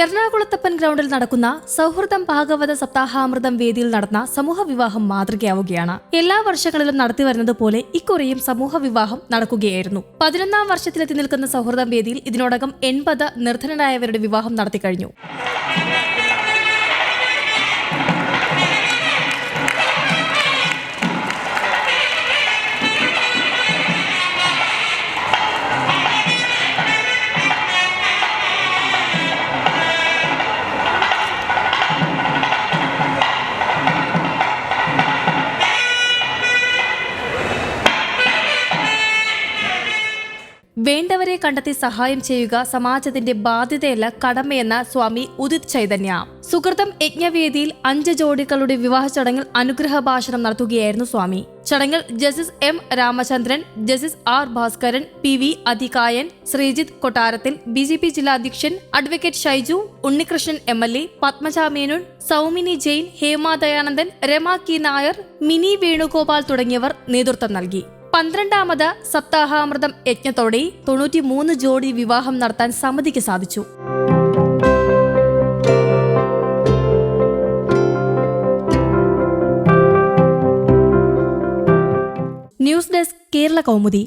എറണാകുളത്തപ്പൻ ഗ്രൗണ്ടിൽ നടക്കുന്ന സൗഹൃദം ഭാഗവത സപ്താഹാമൃതം വേദിയിൽ നടന്ന സമൂഹ വിവാഹം മാതൃകയാവുകയാണ്. എല്ലാ വർഷങ്ങളിലും നടത്തിവരുന്നത് പോലെ ഇക്കുറിയും സമൂഹ വിവാഹം നടക്കുകയായിരുന്നു. പതിനൊന്നാം വർഷത്തിലെത്തി നിൽക്കുന്ന സൗഹൃദം വേദിയിൽ ഇതിനോടകം എൺപത് നിർധനരായവരുടെ വിവാഹം നടത്തിക്കഴിഞ്ഞു വേണ്ടവരെ കണ്ടെത്തി സഹായം ചെയ്യുക സമാജത്തിന്റെ ബാധ്യതയല്ല കടമയെന്ന സ്വാമി ഉദിത് ചൈതന്യ. സുഹൃതം യജ്ഞവേദിയിൽ അഞ്ച് ജോഡികളുടെ വിവാഹ ചടങ്ങിൽ അനുഗ്രഹ ഭാഷണം നടത്തുകയായിരുന്നു സ്വാമി. ചടങ്ങിൽ justice M Ramachandran justice R Bhaskaran P V അധികായൻ Sreejith Kottarathil B J P ജില്ലാ അധ്യക്ഷൻ advocate Shaiju Unnikrishnan M L A Padmaja Soumini Jain Hema Dayanandan Rama കി നായർ മിനി വേണുഗോപാൽ തുടങ്ങിയവർ നേതൃത്വം നൽകി. പന്ത്രണ്ടാമത് സപ്താഹാമൃതം യജ്ഞത്തോടെ തൊണ്ണൂറ്റിമൂന്ന് ജോഡി വിവാഹം നടത്താൻ സമിതിക്ക് സാധിച്ചു. News desk Kerala Kaumudi.